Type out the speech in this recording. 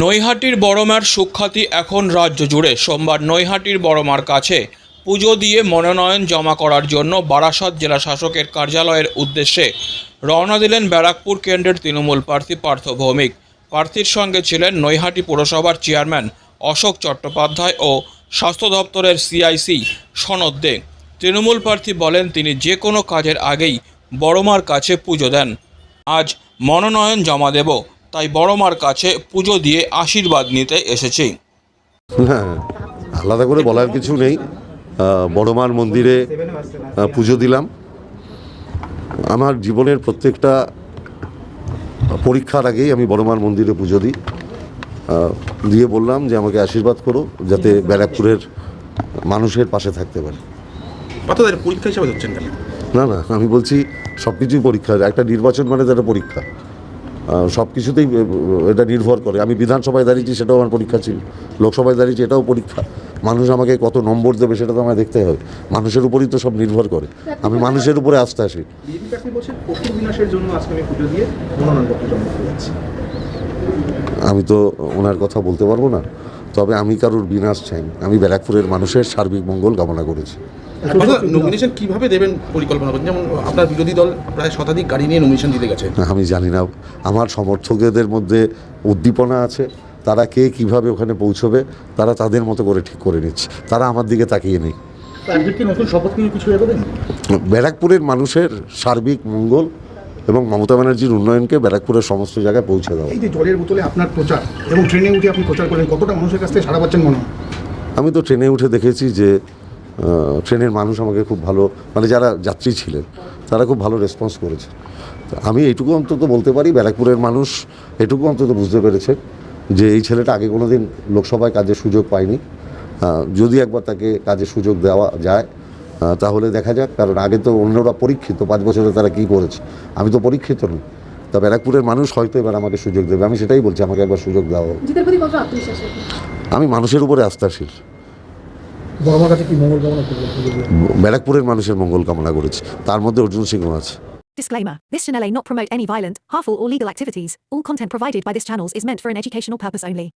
নৈহাটির বড়মার সুখ্যাতি এখন রাজ্য জুড়ে। সোমবার নৈহাটির বড়মার কাছে পুজো দিয়ে মনোনয়ন জমা করার জন্য বারাসত জেলা শাসকের কার্যালয়ের উদ্দেশ্যে রওনা দিলেন ব্যারাকপুর কেন্দ্রের তৃণমূল প্রার্থী পার্থ ভৌমিক। প্রার্থীর সঙ্গে ছিলেন নৈহাটি পুরসভার চেয়ারম্যান অশোক চট্টোপাধ্যায় ও স্বাস্থ্য দপ্তরের সিআইসি সনদ দে। তৃণমূল প্রার্থী বলেন, তিনি যে কোনো কাজের আগেই বড়মার কাছে পুজো দেন। আজ মনোনয়ন জমা দেব তাই বড়মার কাছে পুজো দিয়ে আশীর্বাদ নিতে এসেছি। হ্যাঁ আলাদা করে বলার কিছু নেই। বড়মার মন্দিরে পুজো দিলাম। আমার জীবনের প্রত্যেকটা পরীক্ষার আগেই আমি বড়মার মন্দিরে পুজো দিই। দিয়ে বললাম যে আমাকে আশীর্বাদ করো যাতে ব্যারাকপুরের মানুষের পাশে থাকতে পারে। পরীক্ষা হিসাবে না না আমি বলছি সব কিছুই পরীক্ষা একটা নির্বাচন মানে একটা পরীক্ষা। সব কিছুতেই এটা নির্ভর করে। আমি বিধানসভায় দাঁড়িয়েছি সেটাও আমার পরীক্ষা ছিল। লোকসভায় দাঁড়িয়েছি এটাও পরীক্ষা। মানুষ আমাকে কত নম্বর দেবে সেটা তো আমায় দেখতে হবে। মানুষের উপরই তো সব নির্ভর করে। আমি মানুষের উপরে আস্থা আসি। আমি তো ওনার কথা বলতে পারব না তবে আমি কারোর বিনাশ চাই আমি ব্যারাকপুরের মানুষের সার্বিক মঙ্গল কামনা করেছি। নমিনেশন কীভাবে দেবেন পরিকল্পনা করছেন? যেমন আপনার বিরোধী দল প্রায় শতাধিক গাড়ি নিয়ে নমিনেশন দিতে গেছে। আমি জানি না। আমার সমর্থকদের মধ্যে উদ্দীপনা আছে তারা কে কীভাবে ওখানে পৌঁছবে তারা তাদের মতো করে ঠিক করে নিচ্ছে। তারা আমার দিকে তাকিয়ে নেই। ব্যারাকপুরের মানুষের সার্বিক মঙ্গল এবং মমতা ব্যানার্জির উন্নয়নকে ব্যারাকপুরের সমস্ত জায়গায় পৌঁছে দেওয়া। এই যে জলের বোতলে আপনার প্রচার এবং ট্রেনে উঠে আপনি প্রচার করলেন কতটা মানুষের কাছ থেকে সারা পাচ্ছেন মনে আমি তো ট্রেনে উঠে দেখেছি যে ট্রেনের মানুষ আমাকে খুব ভালো মানে যারা যাত্রী ছিলেন তারা খুব ভালো রেসপন্স করেছে। তো আমি এইটুকু অন্তত বলতে পারি ব্যারাকপুরের মানুষ এটুকু অন্তত বুঝতে পেরেছে যে এই ছেলেটা আগে কোনো দিন লোকসভায় কাজের সুযোগ পায়নি। যদি একবার তাকে কাজের সুযোগ দেওয়া যায় তাহলে দেখা যাক কারণ আগে তো অন্যরা পরীক্ষিত পাঁচ বছরে তারা কী করেছে। আমি তো পরীক্ষিত নই। তা ব্যারাকপুরের মানুষ হয়তো এবার আমাকে সুযোগ দেবে। আমি সেটাই বলছি আমাকে একবার সুযোগ দেওয়া? আমি মানুষের উপরে আস্থাশীল। বড়মার কাছে কি মঙ্গল কামনা করবেন পুজো দিয়ে? ব্যারাকপুরের মানুষের মঙ্গল কামনা করেছি তার মধ্যে অর্জুন সিংহ আছে Disclaimer This channel may not promote any violent, harmful, or legal activities. All content provided by this channel is meant for an educational purpose only.